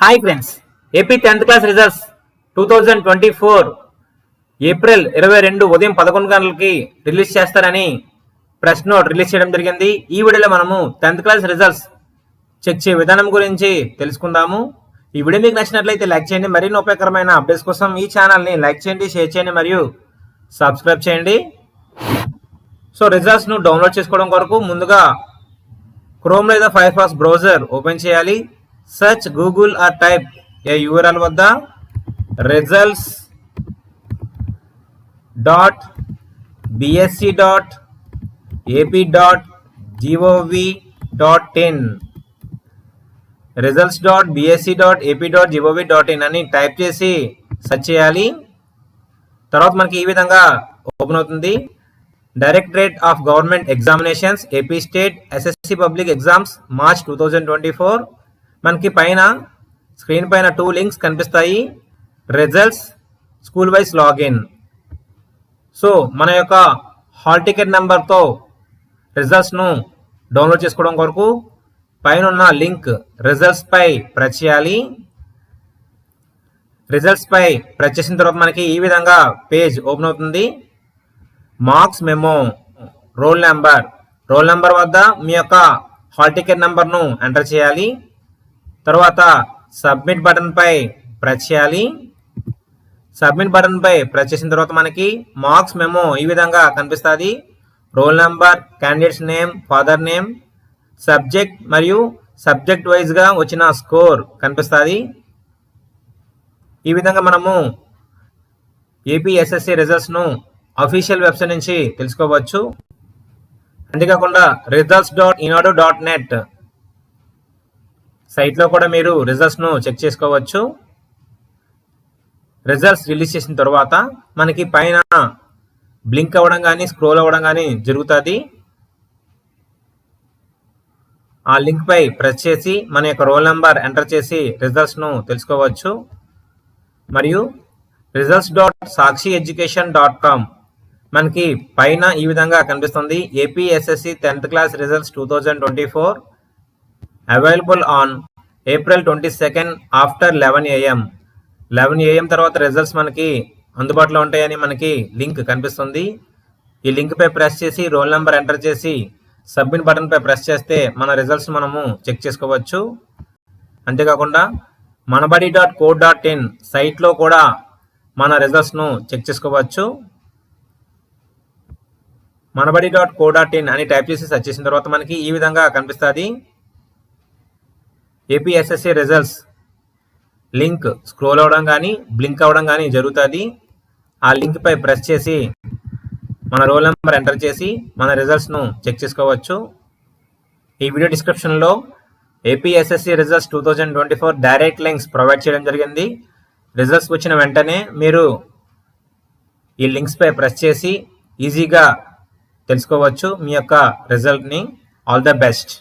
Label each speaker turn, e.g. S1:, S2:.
S1: Hi friends AP tenth class results two thousand twenty four April ఇరవై రెండు ఉదయం పదకొండు గంటలకి రిలీజ్ చేస్తారని ప్రెస్ నోట్ రిలీజ్ చేయడం జరిగింది. ఈ వీడియోలో మనము టెన్త్ క్లాస్ రిజల్ట్స్ చెక్ చేయ విధానం గురించి తెలుసుకుందాము. ఈ వీడియో మీకు నచ్చినట్లయితే లైక్ చేయండి. మరిన్ని ఉపయోగకరమైన అప్డేట్స్ కోసం ఈ ఛానల్ని లైక్ చేయండి షేర్ చేయండి మరియు సబ్స్క్రైబ్ చేయండి. సో రిజల్ట్స్ను డౌన్లోడ్ చేసుకోవడం కొరకు ముందుగా క్రోమ్ లేదా ఫైర్ ఫాస్ట్ బ్రౌజర్ ఓపెన్ చేయాలి. Search Google or type a URL వద్ద results dot BSC dot AP dot GOV dot in. Results dot BSC dot AP dot GOV dot in అని type చేసి search చేయాలి. తర్వాత మనకి ఈ విధంగా ఓపెన్ అవుతుంది. Directorate of government examinations AP state SSC public exams March two thousand twenty four. మనకి పైన స్క్రీన్ పైన టూ లింక్స్ కనిపిస్తాయి. Results school wise login so మన యొక్క హాల్ టికెట్ నెంబర్తో రిజల్ట్స్ను డౌన్లోడ్ చేసుకోవడం కొరకు పైన ఉన్న లింక్ రిజల్ట్స్పై ప్రెస్ చేయాలి. రిజల్ట్స్పై ప్రెస్ చేసిన తర్వాత మనకి ఈ విధంగా పేజ్ ఓపెన్ అవుతుంది. Marks memo roll number roll number వద్ద మీ యొక్క హాల్ టికెట్ నెంబర్ను ఎంటర్ చేయాలి. తర్వాత సబ్మిట్ బటన్పై ప్రెస్ చేయాలి. సబ్మిట్ బటన్పై ప్రెస్ చేసిన తర్వాత మనకి మార్క్స్ మెమో ఈ విధంగా కనిపిస్తుంది. Roll number candidates name father name subject మరియు సబ్జెక్ట్ వైజ్గా వచ్చిన స్కోర్ కనిపిస్తుంది. ఈ విధంగా మనము ఏపీఎస్ఎస్సి రిజల్ట్స్ను అఫీషియల్ వెబ్సైట్ నుంచి తెలుసుకోవచ్చు. అంతేకాకుండా results dot Eenadu dot net సైట్లో కూడా మీరు రిజల్ట్స్ను చెక్ చేసుకోవచ్చు. రిజల్ట్స్ రిలీజ్ చేసిన తర్వాత మనకి పైన బ్లింక్ అవ్వడం కానీ స్క్రోల్ అవ్వడం కానీ జరుగుతుంది. ఆ లింక్ పై ప్రెస్ చేసి మన యొక్క రోల్ నెంబర్ ఎంటర్ చేసి రిజల్ట్స్ను తెలుసుకోవచ్చు. మరియు results dot Sakshi education dot com మనకి పైన ఈ విధంగా కనిపిస్తుంది. APSSC tenth class results two thousand twenty four available on April twenty second after eleven AM. Eleven AM తర్వాత రిజల్ట్స్ మనకి అందుబాటులో ఉంటాయని మనకి లింక్ కనిపిస్తుంది. ఈ లింక్ పై ప్రెస్ చేసి రోల్ నెంబర్ ఎంటర్ చేసి సబ్మిట్ బటన్ పై ప్రెస్ చేస్తే మన రిజల్ట్స్ మనము చెక్ చేసుకోవచ్చు. అంతేకాకుండా Manabadi dot code dot in సైట్లో కూడా మన రిజల్ట్స్ను చెక్ చేసుకోవచ్చు. Manabadi dot co dot in అని టైప్ చేసి సెర్చ్ చేసిన తర్వాత మనకి ఈ విధంగా కనిపిస్తుంది. ఏపీఎస్ఎస్సి రిజల్ట్స్ లింక్ స్క్రోల్ అవ్వడం కానీ బ్లింక్ అవ్వడం కానీ జరుగుతుంది. ఆ లింక్పై ప్రెస్ చేసి మన రోల్ నెంబర్ ఎంటర్ చేసి మన రిజల్ట్స్ను చెక్ చేసుకోవచ్చు. ఈ వీడియో డిస్క్రిప్షన్లో APSSC results two thousand twenty four direct links provide చేయడం జరిగింది. రిజల్ట్స్ వచ్చిన వెంటనే మీరు ఈ లింక్స్పై ప్రెస్ చేసి ఈజీగా తెలుసుకోవచ్చు మీ యొక్క రిజల్ట్ని ఆల్ ద బెస్ట్